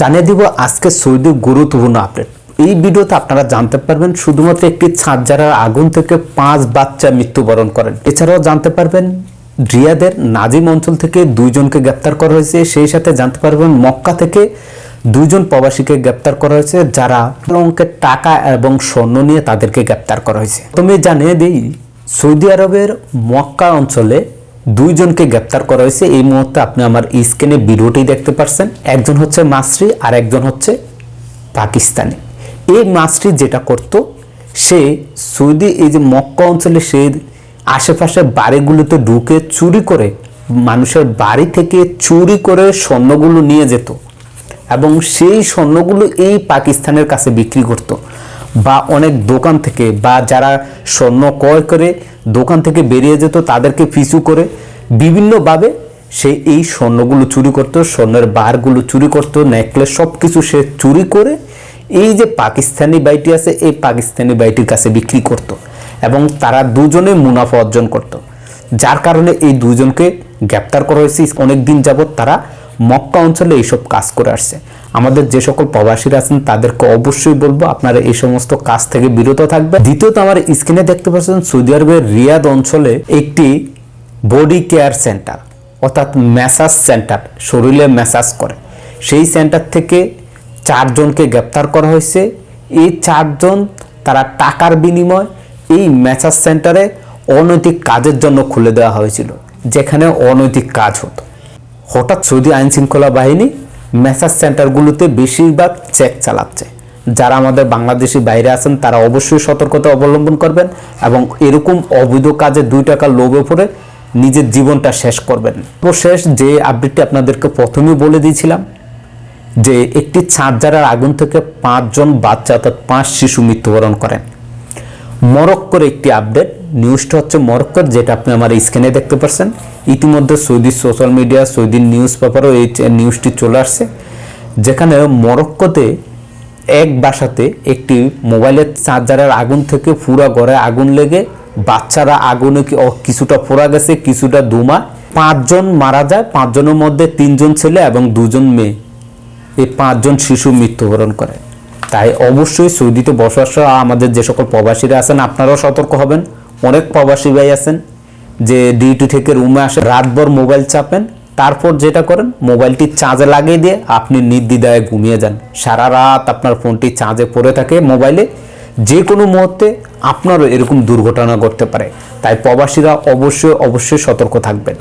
জানিয়ে দিব আজকে সৌদি গুরুত্বপূর্ণ আপডেট এই ভিডিওতে আপনারা জানতে পারবেন শুধুমাত্র একটি ছাদ যারা আগুন থেকে পাঁচ বাচ্চা মৃত্যুবরণ করেন। এছাড়াও জানতে পারবেন রিয়াদের নাজিম অঞ্চল থেকে দুইজনকে গ্রেপ্তার করা হয়েছে, সেই সাথে জানতে পারবেন মক্কা থেকে দুইজন প্রবাসীকে গ্রেপ্তার করা হয়েছে যারা অঙ্কের টাকা এবং স্বর্ণ নিয়ে তাদেরকে গ্রেপ্তার করা হয়েছে। তুমি জানিয়ে দিই, সৌদি আরবের মক্কা অঞ্চলে দুইজনকে গ্রেপ্তার করা হয়েছে। এই মুহূর্তে আপনি আমার স্ক্রিনে ভিডিওটি দেখতে পাচ্ছেন একজন হচ্ছে মাসরি আর একজন হচ্ছে পাকিস্তানি। এই মাসরি যেটা করত, সে সৌদি এই যে মক্কা অঞ্চলে সে আশেপাশে বাড়িগুলোতে ঢুকে চুরি করে মানুষের বাড়ি থেকে চুরি করে স্বর্ণগুলো নিয়ে যেত এবং সেই স্বর্ণগুলো এই পাকিস্তানের কাছে বিক্রি করত বা অনেক দোকান থেকে বা যারা স্বর্ণ ক্রয় করে দোকান থেকে বেরিয়ে যেত, তাদেরকে পিছু করে। বিভিন্নভাবে সে এই স্বর্ণগুলো চুরি করতো, স্বর্ণের বারগুলো চুরি করতো, নেকলেস সব কিছু সে চুরি করে এই যে পাকিস্তানি বাইটি আছে, এই পাকিস্তানি বাইটির কাছে বিক্রি করত এবং তারা দুজনে মুনাফা অর্জন করত। যার কারণে এই দুজনকে গ্রেপ্তার করা হয়েছে। অনেক দিন যাবৎ তারা মক্কা অঞ্চলে এইসব কাজ করে আসছে। আমাদের যে সকল প্রবাসীরা আছেন, তাদেরকে অবশ্যই বলব, আপনারা এই সমস্ত কাজ থেকে বিরত থাকবে দ্বিতীয়ত আমার স্ক্রিনে দেখতে পাচ্ছেন, সৌদি আরবের রিয়াদ অঞ্চলে একটি বডি কেয়ার সেন্টার, অর্থাৎ ম্যাসাজ সেন্টার, শরীরে ম্যাসাজ করে। সেই সেন্টার থেকে চারজনকে গ্রেপ্তার করা হয়েছে। এই চারজন, তারা টাকার বিনিময় এই ম্যাসাজ সেন্টারে অনৈতিক কাজের জন্য খুলে দেওয়া হয়েছিল, যেখানে অনৈতিক কাজ হতো। হঠাৎ সৌদি আইন শৃঙ্খলা বাহিনী ম্যাসাজ সেন্টারগুলোতে বেশিরভাগ চেক চালাচ্ছে। যারা আমাদের বাংলাদেশি বাইরে আছেন, তারা অবশ্যই সতর্কতা অবলম্বন করবেন এবং এরকম অবৈধ কাজে দুই টাকা লোভে পড়ে নিজের জীবনটা শেষ করবেন। শেষ যে আপডেটটি আপনাদেরকে প্রথমেই বলে দিয়েছিলাম, যে একটি ছাদ জারার আগুন থেকে পাঁচজন বাচ্চা অর্থাৎ পাঁচ শিশু মৃত্যুবরণ করেন। মরক্কোর একটি আপডেট নিউজটা হচ্ছে মরক্কোর, যেটা আপনি আমার স্ক্রিনে দেখতে পাচ্ছেন ইতিমধ্যে Saudi social media Saudi news পেপারও এই নিউজটি চলে আসছে। যেখানে মরক্কোতে এক বাসাতে একটি মোবাইলের চার্জারের আগুন থেকে পুরা ঘরে আগুন লেগে, বাচ্চারা আগুনে কিছুটা পোড়া গেছে, কিছুটা ধুমা, পাঁচজন মারা যায়। পাঁচজনের মধ্যে তিনজন ছেলে এবং দুজন মেয়ে। এই পাঁচজন শিশু মৃত্যুবরণ করে। তাই অবশ্যই সৌদিতে বসবাস আমাদের যে সকল প্রবাসীরা আছেন, আপনারাও সতর্ক হবেন। অনেক প্রবাসী ভাই আছেন যে ডিউটি থেকে রুমে আসে, রাতভর মোবাইল চাপেন, তারপর যেটা করেন মোবাইলটি চার্জে লাগিয়ে দিয়ে আপনি নির্দ্বিধায় ঘুমিয়ে যান। সারা রাত আপনার ফোনটি চার্জে পড়ে থাকে মোবাইলে যে কোনো মুহূর্তে আপনারও এরকম দুর্ঘটনা ঘটতে পারে। তাই প্রবাসীরা অবশ্যই অবশ্যই সতর্ক থাকবেন।